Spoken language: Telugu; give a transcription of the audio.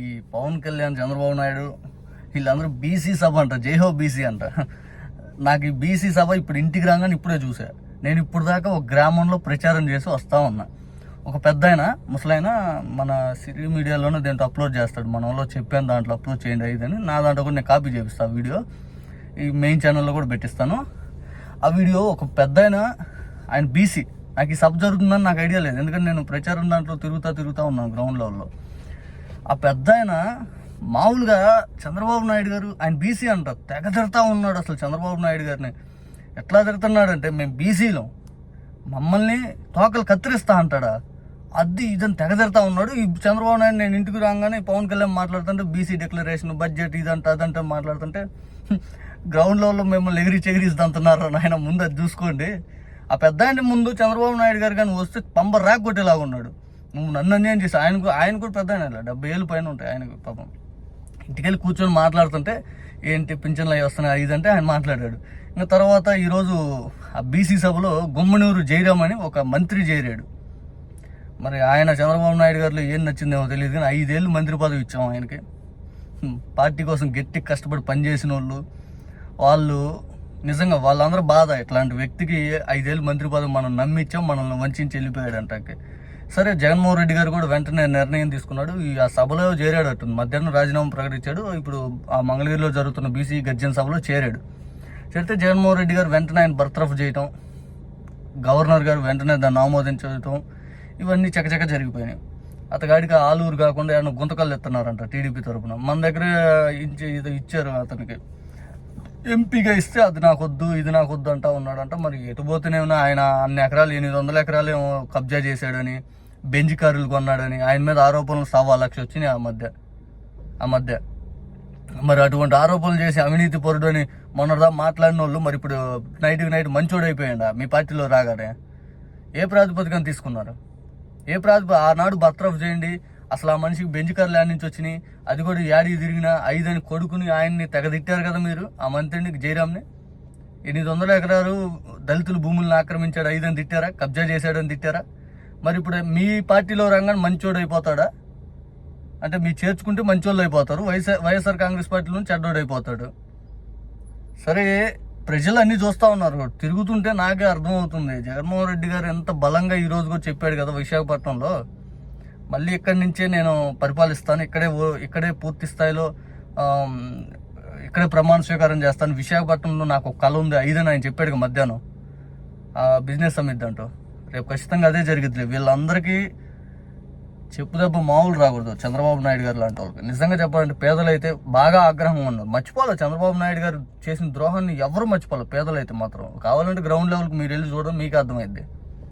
ఈ పవన్ కళ్యాణ్ చంద్రబాబు నాయుడు వీళ్ళందరూ బీసీ సభ అంట జైహో బీసీ అంట. నాకు ఈ బీసీ సభ ఇప్పుడు ఇంటికి రాగానే ఇప్పుడే చూసా. నేను ఇప్పుడు దాకా ఒక గ్రామంలో ప్రచారం చేసి వస్తూ ఉన్నా. ఒక పెద్ద ఆయన ముసలైన మన సిటీ మీడియాలోనే దీంట్లో అప్లోడ్ చేస్తాడు. మన వాళ్ళు చెప్పాను దాంట్లో అప్లోడ్ చేయండి అయ్యిందని నా దాంట్లో కూడా నేను కాపీ చేపిస్తాను ఆ వీడియో. ఈ మెయిన్ ఛానల్లో కూడా పెట్టిస్తాను. ఆ వీడియో ఒక పెద్ద ఆయన ఆయన బీసీ. నాకు ఈ సబ్ జరుగుతుందని నాకు ఐడియా లేదు. ఎందుకంటే నేను ప్రచారం దాంట్లో తిరుగుతూ తిరుగుతూ ఉన్నాను గ్రౌండ్ లెవెల్లో. ఆ పెద్ద ఆయన మామూలుగా చంద్రబాబు నాయుడు గారు ఆయన బీసీ అంట తెగ తిడతా ఉన్నాడు అసలు చంద్రబాబు నాయుడు గారిని. ఎట్లా తిడుతున్నాడంటే మేము బీసీలో. మమ్మల్ని తోకలు కత్తిరిస్తా అంటాడా? అది ఇదని తెగ తిడతా ఉన్నాడు. ఈ చంద్రబాబు నాయుడు నేను ఇంటికి రాగానే పవన్ కళ్యాణ్ మాట్లాడుతుంటే బీసీ డిక్లరేషన్ బడ్జెట్ ఇదంట అదంట మాట్లాడుతుంటే గ్రౌండ్ లెవెల్లో మిమ్మల్ని ఎగిరి చెగిరిస్తుంటున్నారు నాయన ముందు అది చూసుకోండి. ఆ పెద్ద ముందు చంద్రబాబు నాయుడు గారు కానీ వస్తే పంబ ర్యాక్ కొట్టేలాగా ఉన్నాడు. నువ్వు నన్ను అన్యాయం చేసి ఆయనకు ఆయన కూడా పెద్ద ఆయన డెబ్బై ఏళ్ళు పైన ఉంటాయి ఆయనకు పాపం. ఇంటికెళ్ళి కూర్చొని మాట్లాడుతుంటే ఏంటి పింఛన్లు అవి వస్తున్నాయి ఇదంటే ఆయన మాట్లాడాడు. ఇంకా తర్వాత ఈరోజు ఆ బీసీ సభలో గుమ్మనూరు జయరామ్ అని ఒక మంత్రి చేరాడు. మరి ఆయన చంద్రబాబు నాయుడు గారిలో ఏం నచ్చిందేమో తెలియదు కానీ ఐదేళ్ళు మంత్రి పదవి ఇచ్చాం ఆయనకి. పార్టీ కోసం గట్టి కష్టపడి పనిచేసిన వాళ్ళు వాళ్ళు నిజంగా వాళ్ళందరూ బాధ. ఇట్లాంటి వ్యక్తికి ఐదేళ్ళు మంత్రి పదవి మనం నమ్మిచ్చాం మనల్ని వంచి వెళ్ళిపోయాడు అంటే సరే జగన్మోహన్ రెడ్డి గారు కూడా వెంటనే నిర్ణయం తీసుకున్నాడు. ఈ ఆ సభలో చేరాడు మధ్యాహ్నం రాజీనామా ప్రకటించాడు. ఇప్పుడు ఆ మంగళగిరిలో జరుగుతున్న బీసీ గర్జన సభలో చేరాడు. చేరితే జగన్మోహన్ రెడ్డి గారు వెంటనే ఆయన బర్తరఫ్ చేయటం గవర్నర్ గారు వెంటనే దాన్ని ఆమోదించడం ఇవన్నీ చకచక జరిగిపోయినాయి. అతగాడికి ఆలూరు కాకుండా ఏమైనా గుంతకాలు ఎత్తున్నారంట టీడీపీ తరఫున మన దగ్గర ఇది ఇచ్చారు అతనికి. ఎంపీగా ఇస్తే అది నాకు వద్దు ఇది నాకు వద్దు అంటా ఉన్నాడంట. మరి ఎటు పోతేనేమో ఆయన అన్ని ఎకరాలు ఎనిమిది వందల ఎకరాలు కబ్జా చేశాడని బెంజ్ కారులు కొన్నాడని ఆయన మీద ఆరోపణలు సవా లక్ష వచ్చినాయి ఆ మధ్య. ఆ మధ్య. మరి అటువంటి ఆరోపణలు చేసి అవినీతి పరుడు అని మొన్నదా మాట్లాడిన వాళ్ళు మరి ఇప్పుడు నైట్కి నైట్ మంచోడు అయిపోయాడా? మీ పార్టీలో రాగానే. ఏ ప్రాతిపదికన తీసుకున్నారు? ఏ ప్రాతిప ఆనాడు బర్తరఫ్ చేయండి. అసలు ఆ మనిషికి బెంచ్ కార్ ల్యాండ్ నుంచి వచ్చినాయి. అది కూడా యాడికి తిరిగిన ఐదని కొడుకుని ఆయన్ని తెగదిట్టారు కదా మీరు? ఆ మంత్రిని జయరామ్ని? ఎనిమిది వందల ఎకరాలు దళితులు భూములను ఆక్రమించాడు ఐదని తిట్టారా? కబ్జా చేశాడని తిట్టారా? మరి ఇప్పుడు మీ పార్టీలో రంగానే మంచోడు అయిపోతాడా అంటే మీరు చేర్చుకుంటే మంచోళ్ళు అయిపోతారు వైఎస్ఆర్ వైఎస్ఆర్ కాంగ్రెస్ పార్టీలో చెడ్డోడు అయిపోతాడు సరే ప్రజలు అన్ని చూస్తా ఉన్నారు. తిరుగుతుంటే నాకే అర్థమవుతుంది. జగన్మోహన్ రెడ్డి గారు ఎంత బలంగా ఈ రోజు కూడా చెప్పాడు కదా విశాఖపట్నంలో. మళ్ళీ ఇక్కడి నుంచే నేను పరిపాలిస్తాను. ఇక్కడే ఓ- ఇక్కడే పూర్తి స్థాయిలో ఇక్కడే ప్రమాణ స్వీకారం చేస్తాను. విశాఖపట్నంలో నాకు ఒక కళ ఉంది. ఐదని ఆయన చెప్పాడు మధ్యాహ్నం. బిజినెస్ సమిట్ అంటూ రేపు ఖచ్చితంగా అదే జరుగుతుంది వీళ్ళందరికీ చెప్పు దెబ్బ మామూలు రాకూడదు చంద్రబాబు నాయుడు గారు లాంటి వాళ్ళకి. నిజంగా చెప్పాలంటే పేదలైతే బాగా ఆగ్రహం ఉన్నారు మర్చిపోవాలి. చంద్రబాబు నాయుడు గారు చేసిన ద్రోహాన్ని ఎవరు మర్చిపోవాలి? పేదలైతే మాత్రం. కావాలంటే గ్రౌండ్ లెవెల్కి మీరు వెళ్ళి చూడడం మీకు అర్థమైంది